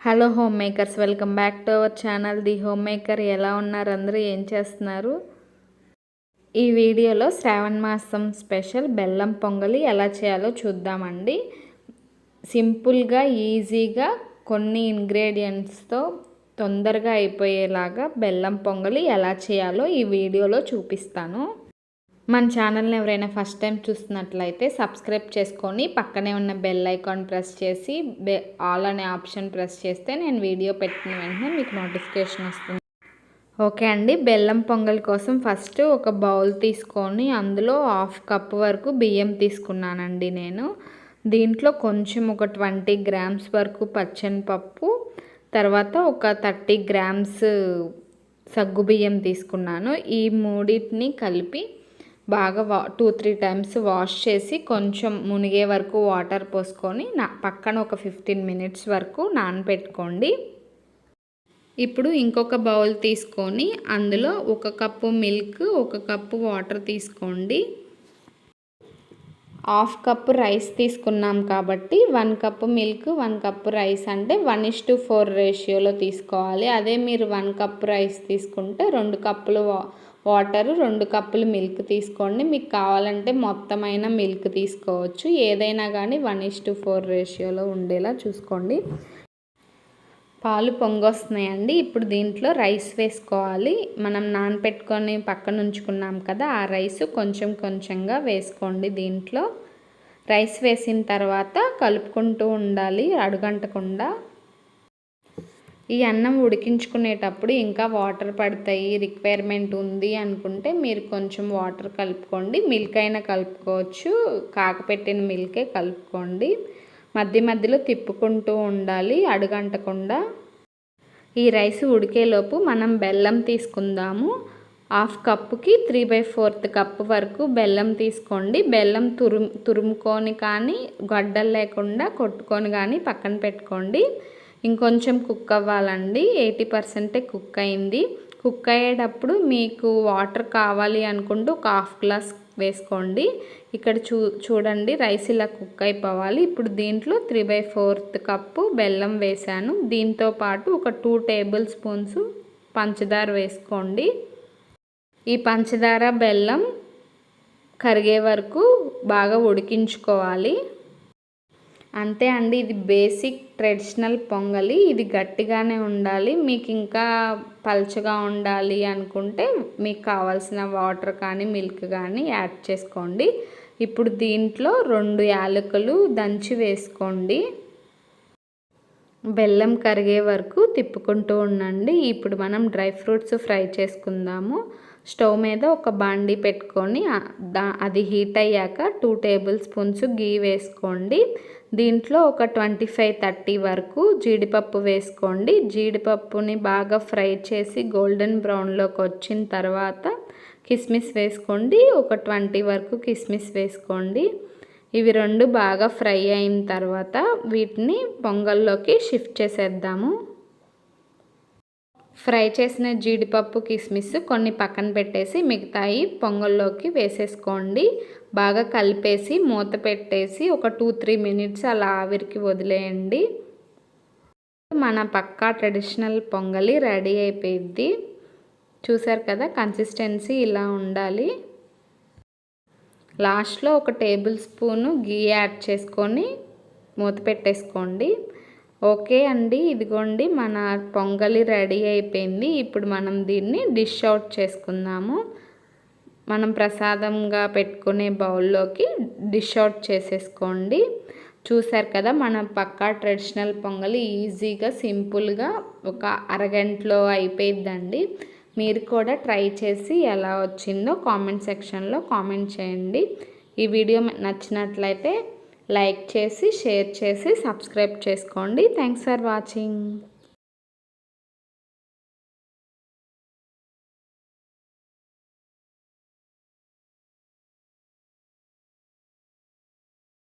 Hello home makers welcome back to our channel the home maker ఎలా ఉన్నారు? అందరూ ఏం చేస్తున్నారు? ఈ వీడియోలో శ్రావణ మాసం స్పెషల్ బెల్లం పొంగలి ఎలా చేయాలో చూద్దామండి. సింపుల్గా ఈజీగా కొన్ని ఇంగ్రీడియంట్స్తో తొందరగా అయిపోయేలాగా బెల్లం పొంగలి ఎలా చేయాలో ఈ వీడియోలో చూపిస్తాను. మన ఛానల్ని ఎవరైనా ఫస్ట్ టైం చూస్తున్నట్లయితే సబ్స్క్రైబ్ చేసుకొని పక్కనే ఉన్న బెల్ ఐకాన్ ప్రెస్ చేసి బె ఆల్ అనే ఆప్షన్ ప్రెస్ చేస్తే నేను వీడియో పెట్టిన వెంటనే మీకు నోటిఫికేషన్ వస్తుంది. ఓకే అండి బెల్లం పొంగల్ కోసం ఫస్ట్ ఒక బౌల్ తీసుకొని అందులో హాఫ్ కప్ వరకు బియ్యం తీసుకున్నానండి నేను. దీంట్లో కొంచెం ఒక ట్వంటీ గ్రామ్స్ వరకు పచ్చని పప్పు తర్వాత ఒక థర్టీ గ్రామ్స్ సగ్గుబియ్యం తీసుకున్నాను. ఈ మూడింటిని కలిపి బాగా వా టూ త్రీ టైమ్స్ వాష్ చేసి కొంచెం మునిగే వరకు వాటర్ పోసుకొని నా పక్కన ఒక ఫిఫ్టీన్ మినిట్స్ వరకు నానబెట్టుకోండి ఇప్పుడు ఇంకొక బౌల్ తీసుకొని అందులో ఒక కప్పు మిల్క్ ఒక కప్పు వాటర్ తీసుకోండి. హాఫ్ కప్పు రైస్ తీసుకున్నాం కాబట్టి one cup milk one cup rice అంటే వన్ ఇస్ టు ఫోర్ రేషియోలో తీసుకోవాలి. అదే మీరు వన్ కప్ రైస్ తీసుకుంటే రెండు కప్పులు వాటర్ రెండు కప్పులు మిల్క్ తీసుకోండి. మీకు కావాలంటే మొత్తమైన మిల్క్ తీసుకోవచ్చు. ఏదైనా కానీ వన్ ఇస్ టు ఫోర్ రేషియోలో ఉండేలా చూసుకోండి. పాలు పొంగొస్తున్నాయండి. ఇప్పుడు దీంట్లో రైస్ వేసుకోవాలి. మనం నానపెట్టుకొని పక్కన ఉంచుకున్నాం కదా ఆ రైస్ కొంచెం కొంచెంగా వేసుకోండి దీంట్లో. రైస్ వేసిన తర్వాత కలుపుకుంటూ ఉండాలి అడుగంటకుండా. ఈ అన్నం ఉడికించుకునేటప్పుడు ఇంకా వాటర్ పడతాయి రిక్వైర్మెంట్ ఉంది అనుకుంటే మీరు కొంచెం వాటర్ కలుపుకోండి. మిల్క్ అయినా కలుపుకోవచ్చు. కాకపెట్టిన మిల్కే కలుపుకోండి. మధ్య మధ్యలో తిప్పుకుంటూ ఉండాలి అడుగంటకుండా. ఈ రైస్ ఉడికేలోపు మనం బెల్లం తీసుకుందాము. హాఫ్ కప్పుకి త్రీ బై ఫోర్త్ కప్పు వరకు బెల్లం తీసుకోండి. బెల్లం తురుము తురుముకొని కానీ గడ్డలు లేకుండా కొట్టుకొని కానీ పక్కన పెట్టుకోండి. ఇంకొంచెం కుక్ అవ్వాలండి. ఎయిటీ పర్సెంటే కుక్ అయింది. కుక్ అయ్యేటప్పుడు మీకు వాటర్ కావాలి అనుకుంటూ ఒక హాఫ్ గ్లాస్ వేసుకోండి. ఇక్కడ చూ చూడండి రైస్ ఇలా కుక్ అయిపోవాలి. ఇప్పుడు దీంట్లో త్రీ బై ఫోర్త్ కప్పు బెల్లం వేసాను దీంతో పాటు ఒక టూ టేబుల్ స్పూన్స్ పంచదార వేసుకోండి. ఈ పంచదార బెల్లం కరిగే వరకు బాగా ఉడికించుకోవాలి. అంతే అండి ఇది బేసిక్ ట్రెడిషనల్ పొంగలి. ఇది గట్టిగానే ఉండాలి. మీకు ఇంకా పలుచగా ఉండాలి అనుకుంటే మీకు కావాల్సిన వాటర్ కానీ మిల్క్ కానీ యాడ్ చేసుకోండి. ఇప్పుడు దీంట్లో రెండు యాలకులు దంచి వేసుకోండి. బెల్లం కరిగే వరకు తిప్పుకుంటూ ఉండండి. ఇప్పుడు మనం డ్రై ఫ్రూట్స్ ఫ్రై చేసుకుందాము. స్టవ్ మీద ఒక బాండి పెట్టుకొని అది హీట్ అయ్యాక టూ టేబుల్ స్పూన్స్ గీ వేసుకోండి. దీంట్లో ఒక ట్వంటీ ఫైవ్ థర్టీ వరకు జీడిపప్పు వేసుకోండి. జీడిపప్పుని బాగా ఫ్రై చేసి గోల్డెన్ బ్రౌన్లోకి వచ్చిన తర్వాత కిస్మిస్ వేసుకోండి. ఒక ట్వంటీ వరకు కిస్మిస్ వేసుకోండి. ఇవి రెండు బాగా ఫ్రై అయిన తర్వాత వీటిని పొంగల్లోకి షిఫ్ట్ చేసేద్దాము. ఫ్రై చేసిన జీడిపప్పు కిస్మిస్ కొన్ని పక్కన పెట్టేసి మిగతాయి పొంగల్లోకి వేసేసుకోండి. బాగా కలిపేసి మూత పెట్టేసి ఒక టూ త్రీ మినిట్స్ అలా ఆవిరికి వదిలేయండి. మన పక్కా ట్రెడిషనల్ పొంగలి రెడీ అయిపోయింది చూసారు కదా కన్సిస్టెన్సీ ఇలా ఉండాలి. లాస్ట్లో ఒక టేబుల్ స్పూను గీ యాడ్ చేసుకొని మూత పెట్టేసుకోండి. ఓకే అండి ఇదిగోండి మన పొంగలి రెడీ అయిపోయింది. ఇప్పుడు మనం దీన్ని డిష్ అవుట్ చేసుకుందాము. మనం ప్రసాదంగా పెట్టుకునే బౌల్లోకి డిష్ అవుట్ చేసేసుకోండి. చూసారు కదా మన పక్కా ట్రెడిషనల్ పొంగలి ఈజీగా సింపుల్గా ఒక అరగంటలో అయిపోయిద్దండి. మీరు కూడా ట్రై చేసి ఎలా వచ్చిందో కామెంట్ సెక్షన్లో కామెంట్ చేయండి. ఈ వీడియో నచ్చినట్లయితే లైక్ చేసి షేర్ చేసి సబ్స్క్రైబ్ చేసుకోండి. Thanks for watching